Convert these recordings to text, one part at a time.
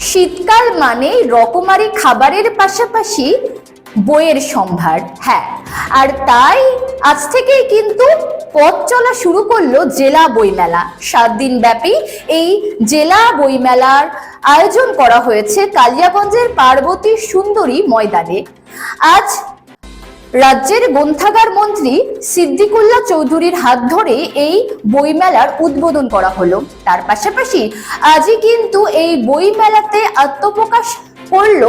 শীতকাল মানে রকমারি খাবারের পাশাপাশি বইয়ের সম্ভার হ্যাঁ। আর তাই আজ থেকেই কিন্তু পথ চলা শুরু করল জেলা বইমেলা। সাত দিন ব্যাপী এই জেলা বইমেলার আয়োজন করা হয়েছে কালিয়াগঞ্জের পার্বতী সুন্দরী ময়দানে। আজ রাজ্যের গ্রন্থাগার মন্ত্রী সিদ্দিকুল্লাহ চৌধুরীর হাত ধরে এই বইমেলার উদ্বোধন করা হলো। তার পাশাপাশি আজই কিন্তু এই বইমেলাতে আত্মপ্রকাশ করল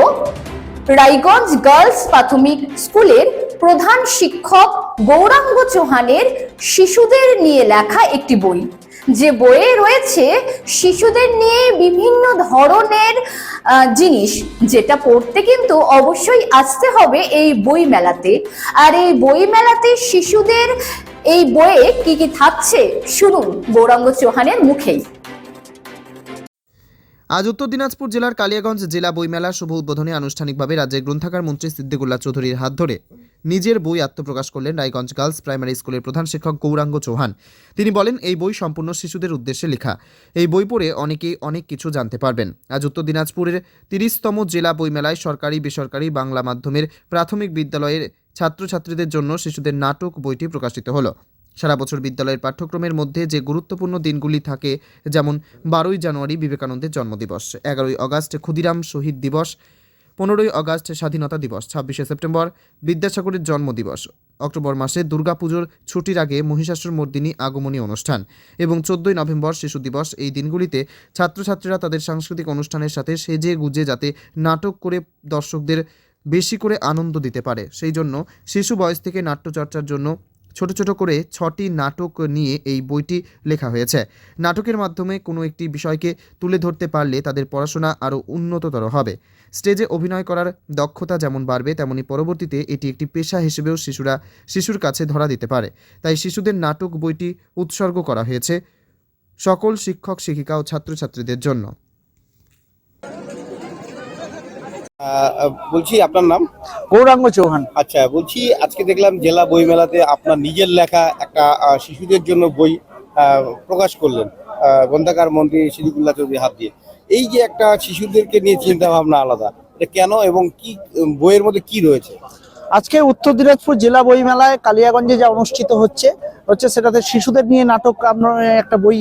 রায়গঞ্জ গার্লস প্রাথমিক স্কুলের প্রধান শিক্ষক গৌরাঙ্গ চৌহানের শিশুদের নিয়ে লেখা একটি বই। যে বইয়ে রয়েছে, শিশুদের নিয়ে বিভিন্ন ধরনের জিনিস, যেটা পড়তে কিন্তু অবশ্যই আসতে হবে এই বই মেলাতে। আর এই বই মেলাতে শিশুদের এই বইয়ে কি কি থাকছে, শুনুন গৌরাঙ্গ চৌহানের মুখেই। আজ উত্তর দিনাজপুর জেলার কালিয়াগঞ্জ জেলা বইমেলা শুভ উদ্বোধনে আনুষ্ঠানিকভাবে রাজ্যের গ্রন্থাগার মন্ত্রী সিদ্দিকুল্লাহ চৌধুরীর হাত ধরে নিজের বই আত্মপ্রকাশ করলেন রায়গঞ্জ গার্লস প্রাইমারি স্কুলের প্রধান শিক্ষক গৌরাঙ্গ চৌহান। তিনি বলেন, এই বই সম্পূর্ণ শিশুদের উদ্দেশ্যে লেখা। এই বই পড়ে অনেকেই অনেক কিছু জানতে পারবেন। আজ উত্তর দিনাজপুরের তিরিশতম জেলা বইমেলায় সরকারি বেসরকারি বাংলা মাধ্যমের প্রাথমিক বিদ্যালয়ের ছাত্রছাত্রীদের জন্য শিশুদের নাটক বইটি প্রকাশিত হলো। সারা বছর বিদ্যালয়ের পাঠ্যক্রমের মধ্যে যে গুরুত্বপূর্ণ দিনগুলি থাকে, যেমন বারোই জানুয়ারি বিবেকানন্দের জন্মদিবস, এগারোই আগস্ট ক্ষুদিরাম শহীদ দিবস, পনেরোই আগস্ট স্বাধীনতা দিবস, ছাব্বিশে সেপ্টেম্বর বিদ্যাসাগরের জন্মদিবস, অক্টোবর মাসে দুর্গাপুজোর ছুটির আগে মহিষাসুর মর্দিনী আগমনী অনুষ্ঠান এবং চোদ্দই নভেম্বর শিশু দিবস। এই দিনগুলিতে ছাত্রছাত্রীরা তাদের সাংস্কৃতিক অনুষ্ঠানের সাথে সেজে গুজে যাতে নাটক করে দর্শকদের বেশি করে আনন্দ দিতে পারে। সেই জন্য শিশু বয়স থেকে নাট্যচর্চার জন্য ছোট ছোট করে ছটি নাটক নিয়ে এই বইটি লেখা হয়েছে। নাটকের মাধ্যমে কোনো একটি বিষয়কে তুলে ধরতে পারলে তাদের পড়াশোনা আরও উন্নততর হবে। স্টেজে অভিনয় করার দক্ষতা যেমন বাড়বে, তেমনি পরবর্তীতে এটি একটি পেশা হিসেবেও শিশুরা শিশুর কাছে ধরা দিতে পারে। তাই শিশুদের নাটক বইটি উৎসর্গ করা হয়েছে সকল শিক্ষক, শিক্ষিকা ও ছাত্রছাত্রীদের জন্য। বলছি আপনার নাম? গৌরাঙ্গ চৌহান। আচ্ছা বলছি আজকে দেখলাম জেলা বই মেলাতে আপনার নিজের লেখা একটা শিশুদের জন্য বই প্রকাশ করলেন গ্রন্থাগার মন্ত্রী সিদ্দিকুল্লাহ চৌধুরী হাত দিয়ে। এই যে একটা শিশুদেরকে নিয়ে চিন্তা ভাবনা আলাদা এটা কেন এবং কি বইয়ের মধ্যে কি রয়েছে? আজকে উত্তর দিনাজপুর জেলা বইমেলায় কালিয়াগঞ্জে যা অনুষ্ঠিত হচ্ছে হচ্ছে সেটাতে শিশুদের নিয়ে নাটক আমরা একটা বই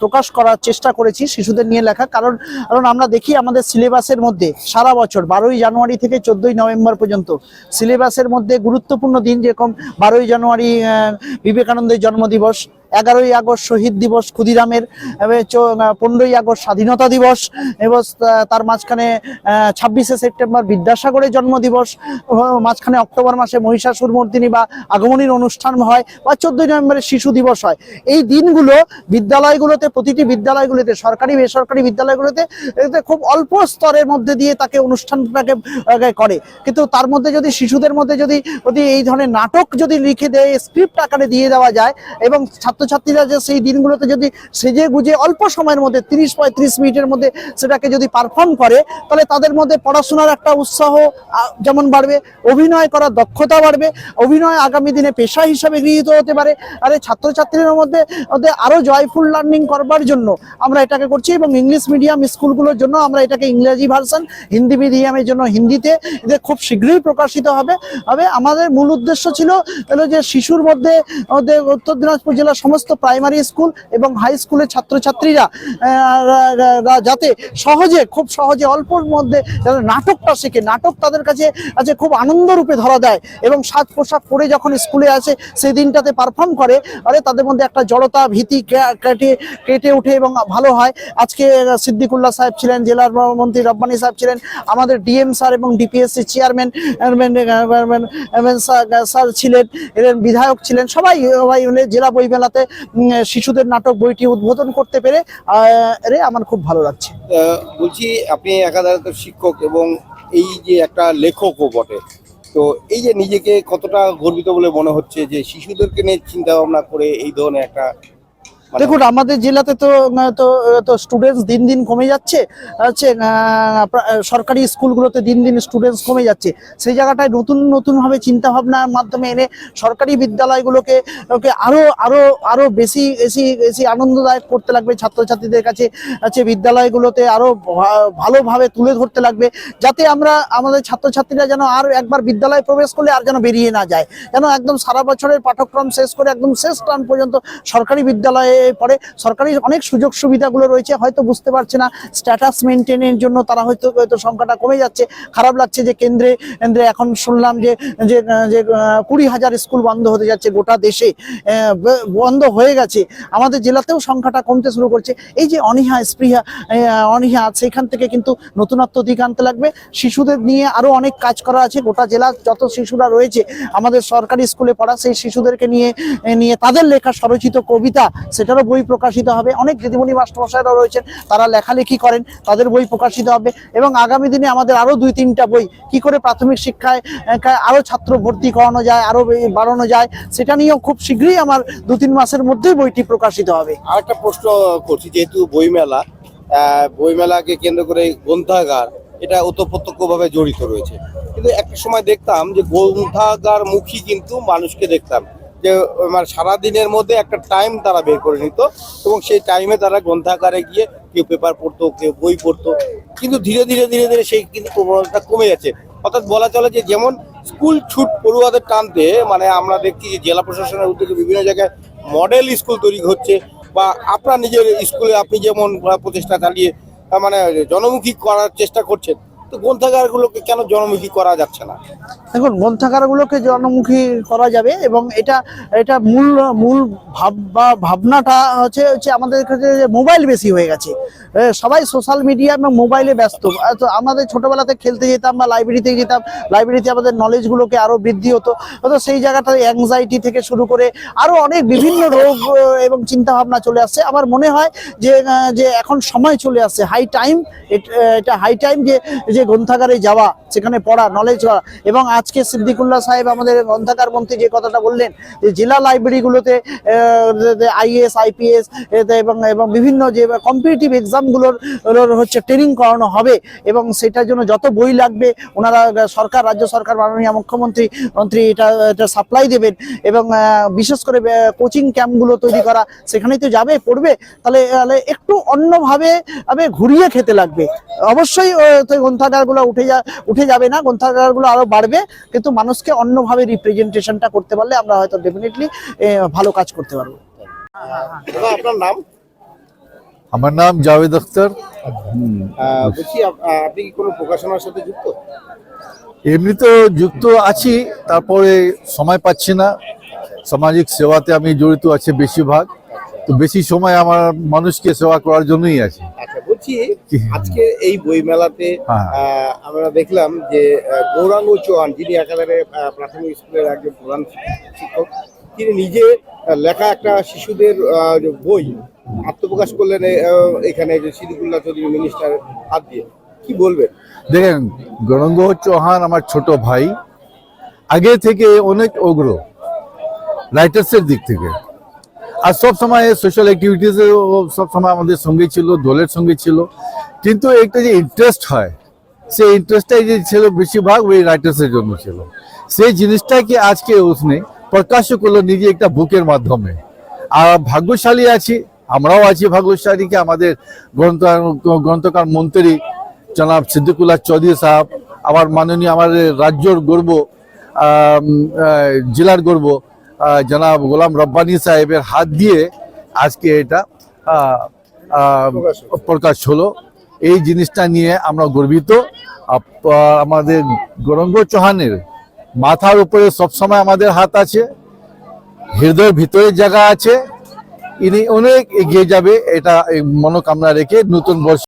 প্রকাশ করার চেষ্টা করেছি শিশুদের নিয়ে লেখা। কারণ কারণ আমরা দেখি আমাদের সিলেবাসের মধ্যে সারা বছর, বারোই জানুয়ারি থেকে চোদ্দই নভেম্বর পর্যন্ত সিলেবাসের মধ্যে গুরুত্বপূর্ণ দিন যেরকম বারোই জানুয়ারি বিবেকানন্দের জন্মদিবস, এগারোই আগস্ট শহীদ দিবস ক্ষুদিরামের পনেরোই আগস্ট স্বাধীনতা দিবস, এবং তার মাঝখানে ছাব্বিশে সেপ্টেম্বর বিদ্যাসাগরের জন্মদিবস মাঝখানে অক্টোবর মাসে মহিষাসুর মর্দিনী বা আগমনীর অনুষ্ঠান হয়, বা চোদ্দই নভেম্বরে শিশু দিবস হয়। এই দিনগুলো বিদ্যালয়গুলোতে, প্রতিটি বিদ্যালয়গুলোতে, সরকারি, বেসরকারি বিদ্যালয়গুলোতে খুব অল্প স্তরের মধ্যে দিয়ে তাকে অনুষ্ঠানটাকে করে। কিন্তু তার মধ্যে যদি, শিশুদের মধ্যে যদি যদি এই ধরনের নাটক যদি লিখে দেয়, স্ক্রিপ্ট আকারে দিয়ে দেওয়া যায়, এবং ছাত্রছাত্রীরা যে সেই দিনগুলোতে যদি সেজে গুজে অল্প সময়ের মধ্যে, তিরিশ পঁয়ত্রিশ মিনিটের মধ্যে সেটাকে যদি পারফর্ম করে, তাহলে তাদের মধ্যে পড়াশোনার একটা উৎসাহ যেমন বাড়বে, অভিনয় করার দক্ষতা বাড়বে, অভিনয় আগামী দিনে পেশা হিসাবে গৃহীত হতে পারে আর এই ছাত্রছাত্রীদের মধ্যে মধ্যে আরও জয়ফুল লার্নিং করবার জন্য আমরা এটাকে করছি এবং ইংলিশ মিডিয়াম স্কুলগুলোর জন্য আমরা এটাকে ইংরেজি ভার্সন হিন্দি মিডিয়ামের জন্য হিন্দিতে এদের খুব শীঘ্রই প্রকাশিত হবে। হবে আমাদের মূল উদ্দেশ্য ছিল যে শিশুর মধ্যে মধ্যে উত্তর দিনাজপুর জেলার সমস্ত প্রাইমারি স্কুল এবং হাই স্কুলের ছাত্রছাত্রীরা যাতে সহজে, খুব সহজে অল্পর মধ্যে যাতে নাটকটা শেখে। নাটক তাদের কাছে আছে খুব আনন্দ রূপে ধরা দেয় এবং সাজ পোশাক পরে যখন স্কুলে আসে, সেই দিনটাতে পারফর্ম করে, আরে তাদের মধ্যে একটা জড়তা ভীতি কেটে কেটে ওঠে এবং ভালো হয়। আজকে সিদ্দিকুল্লাহ সাহেব ছিলেন, জেলার মন্ত্রী রব্বানি সাহেব ছিলেন, আমাদের ডিএম স্যার এবং ডিপিএসসি চেয়ারম্যান স্যার ছিলেন বিধায়ক ছিলেন, সবাই সবাই মিলে জেলা বই মেলাতে শিশুদের নাটক বইটি উদ্বোধন করতে পেরে রে আমার খুব ভালো লাগছে। বলছি, আপনি একাধারে শিক্ষক এবং এই যে একটা লেখকও বটে। তো এই যে নিজেকে কতটা গর্বিত বলে মনে হচ্ছে যে শিশুদেরকে নিয়ে চিন্তা ভাবনা করে এই ধরনের একটা দেখুন, আমাদের জেলাতে তো তো স্টুডেন্টস দিন দিন কমে যাচ্ছে। হচ্ছে সরকারি স্কুলগুলোতে দিন দিন স্টুডেন্টস কমে যাচ্ছে। সেই জায়গাটায় নতুন নতুন ভাবে চিন্তা ভাবনার মাধ্যমে এনে সরকারি বিদ্যালয়গুলোকে, ওকে আরও আরও আরও বেশি বেশি বেশি আনন্দদায়ক করতে লাগবে ছাত্রছাত্রীদের কাছে। আছে বিদ্যালয়গুলোতে আরও ভালোভাবে তুলে ধরতে লাগবে, যাতে আমরা, আমাদের ছাত্রছাত্রীরা যেন আর একবার বিদ্যালয়ে প্রবেশ করলে আর যেন বেরিয়ে না যায়। যেন একদম সারা বছরের পাঠ্যক্রম শেষ করে একদম শেষ টান পর্যন্ত সরকারি বিদ্যালয়ে পড়ে সরকারি অনেক সুযোগ সুবিধাগুলো রয়েছে, হয়তো বুঝতে পারছে না স্ট্যাটাস মেনটেনের জন্য তারা হয়তো হয়তো সংখ্যাটা কমে যাচ্ছে। খারাপ লাগছে যে কেন্দ্রে কেন্দ্রে এখন শুনলাম যে যে কুড়ি হাজার স্কুল বন্ধ হতে যাচ্ছে গোটা দেশে। বন্ধ হয়ে গেছে। আমাদের জেলাতেও সংখ্যাটা কমতে শুরু করছে। এই যে অনীহা, স্পৃহা অনীহা সেখান থেকে কিন্তু নতুনত্ব দিক আনতে লাগবে। শিশুদের নিয়ে আরও অনেক কাজ করা আছে। গোটা জেলার যত শিশুরা রয়েছে, আমাদের সরকারি স্কুলে পড়া সেই শিশুদেরকে নিয়ে নিয়ে তাদের লেখা স্বরচিত কবিতা সেটারও বই প্রকাশিত হবে। অনেক দিদিমণি মাস্টারমশাইরা রয়েছেন, তারা লেখালেখি করেন, তাদের বই প্রকাশিত হবে এবং আগামী দিনে আমাদের আরও দুই তিনটা বই কি করে প্রাথমিক শিক্ষায় আরও ছাত্র ভর্তি করানো যায়, আরও বাড়ানো যায়, সেটা নিয়েও খুব শীঘ্রই আমার দু তিন মাসের মধ্যেই বইটি প্রকাশিত হবে। আরেকটা প্রশ্ন করছি, যেহেতু বইমেলা বইমেলাকে কেন্দ্র করে গ্রন্থাগার, এটা ওতপ্রোতভাবে জড়িত রয়েছে। কিন্তু একটা সময় দেখতাম যে গ্রন্থাগার মুখী কিন্তু মানুষকে দেখতাম। যে মানে সারা দিনের মধ্যে একটা টাইম তারা বের করে নিত এবং সেই টাইমে তারা গ্রন্থাগারে গিয়ে কেউ পেপার পড়তো, কেউ বই পড়তো। কিন্তু ধীরে ধীরে ধীরে ধীরে সেই কিন্তু প্রবণতা কমে যাচ্ছে। অর্থাৎ বলা চলে যে, যেমন স্কুল ছুট পড়ুয়াদের টানতে মানে আমরা দেখছি যে জেলা প্রশাসনের উদ্যোগে বিভিন্ন জায়গায় মডেল স্কুল তৈরি হচ্ছে বা আপনার নিজের স্কুলে আপনি যেমন প্রচেষ্টা চালিয়ে মানে জনমুখী করার চেষ্টা করছেন তো গ্রন্থাগারগুলোকে কেন জনমুখী করা যাচ্ছে না? দেখুন, গ্রন্থাগারগুলোকে জনমুখী করা যাবে এবং এটা এটা মূল মূল ভাব বা ভাবনাটা হচ্ছে হচ্ছে আমাদের কাছে মোবাইল বেশি হয়ে গেছে। সবাই সোশ্যাল মিডিয়া এবং মোবাইলে ব্যস্ত। তো আমাদের ছোটবেলাতে খেলতে যেতাম বা লাইব্রেরিতে যেতাম, লাইব্রেরিতে আমাদের নলেজগুলোকে আরও বৃদ্ধি হতো। হয়তো সেই জায়গাটা অ্যাংজাইটি থেকে শুরু করে আরও অনেক বিভিন্ন রোগ এবং চিন্তা ভাবনা চলে আসছে। আমার মনে হয় যে যে এখন সময় চলে আসছে হাই টাইম এটা হাই টাইম যে যে গ্রন্থাগারে যাওয়া সেখানে পড়া নলেজ এবং আজকে সিদ্দিকুল্লাহ সাহেব আমাদের গ্রন্থাগার মন্ত্রী যে কথাটা বললেন যে জেলা লাইব্রেরিগুলোতে আইএস আইপিএস এবং এবং বিভিন্ন যে কম্পিটিটিভ এক্সামগুলোর হচ্ছে ট্রেনিং করানো হবে এবং সেটার জন্য যত বই লাগবে, ওনারা সরকার, রাজ্য সরকার, মাননীয় মুখ্যমন্ত্রী, মন্ত্রী এটা এটা সাপ্লাই দেবেন এবং বিশেষ করে কোচিং ক্যাম্পগুলো তৈরি করা, সেখানেই তো যাবে, পড়বে, তাহলে একটু অন্যভাবে ঘুরিয়ে খেতে লাগবে। অবশ্যই গ্রন্থাগারগুলো উঠে যা, উঠে যাবে না গ্রন্থাগারগুলো আরও বাড়বে কিন্তু মানুষকে অন্যভাবে রিপ্রেজেন্টেশনটা করতে পারলে আমরা হয়তো ডেফিনেটলি ভালো কাজ করতে পারব। আপনার নাম? আমার নাম জাভেদ আখতার। বলছি আপনি কি কোনো প্রকাশনার সাথে যুক্ত? এমনি তো যুক্ত আছি তারপরে সময় পাচ্ছি না। সামাজিক সেবাতে আমি জড়িত আছি বেশিরভাগ। তো বেশি সময় আমার মানুষকে সেবা করার জন্যই আছে আচ্ছা বলছি আজকে এই বই মেলাতে হ্যাঁ। আমরা দেখলাম যে গৌরাঙ্গ চৌহান যিনি একেবারে আহ, প্রাথমিক স্কুলের একজন প্রধান শিক্ষক তিনি নিজে লেখা একটা শিশুদের বই আত্মপ্রকাশ করলেন এখানে যে সিদ্দিকুল্লাহ চৌধুরী মিনিস্টার হাত দিয়ে। কি বলবেন? দেখেন গৌরঙ্গ চৌহান আমার ছোট ভাই আগে থেকে অনেক অগ্র রাইটার্সের দিক থেকে। আর সব সময় সোশ্যাল অ্যাক্টিভিটিসে সব সময় আমাদের সঙ্গে ছিল, দলের সঙ্গে ছিল। কিন্তু একটা যে ইন্টারেস্ট হয়, সেই ইন্টারেস্টটাই যে ছিল বেশিরভাগ ওই রাইটার্সের জন্য ছিল। সেই জিনিসটাকে আজকে উসনে প্রকাশ করল নিজে একটা বুকের মাধ্যমে। আর ভাগ্যশালী আছি, আমরাও আছি ভাগ্যশালীকে। আমাদের গ্রন্থ গ্রন্থকার মন্ত্রী জনাব সিদ্দিকুল্লাহ চৌধুরী সাহেব, আমার মাননীয়, আমাদের রাজ্যর গর্ব জেলার গর্ব জনাব গোলাম রব্বানি সাহেবের হাত দিয়ে আজকে এটা প্রকাশ হলো। এই জিনিসটা নিয়ে আমরা গর্বিত আমাদের গৌরঙ্গ চৌহানের মাথার উপরে সবসময় আমাদের হাত আছে, হৃদয়ের ভিতরের জায়গা আছে ইনি অনেক এগিয়ে যাবে, এটা মনোকামনা রেখে নতুন বর্ষ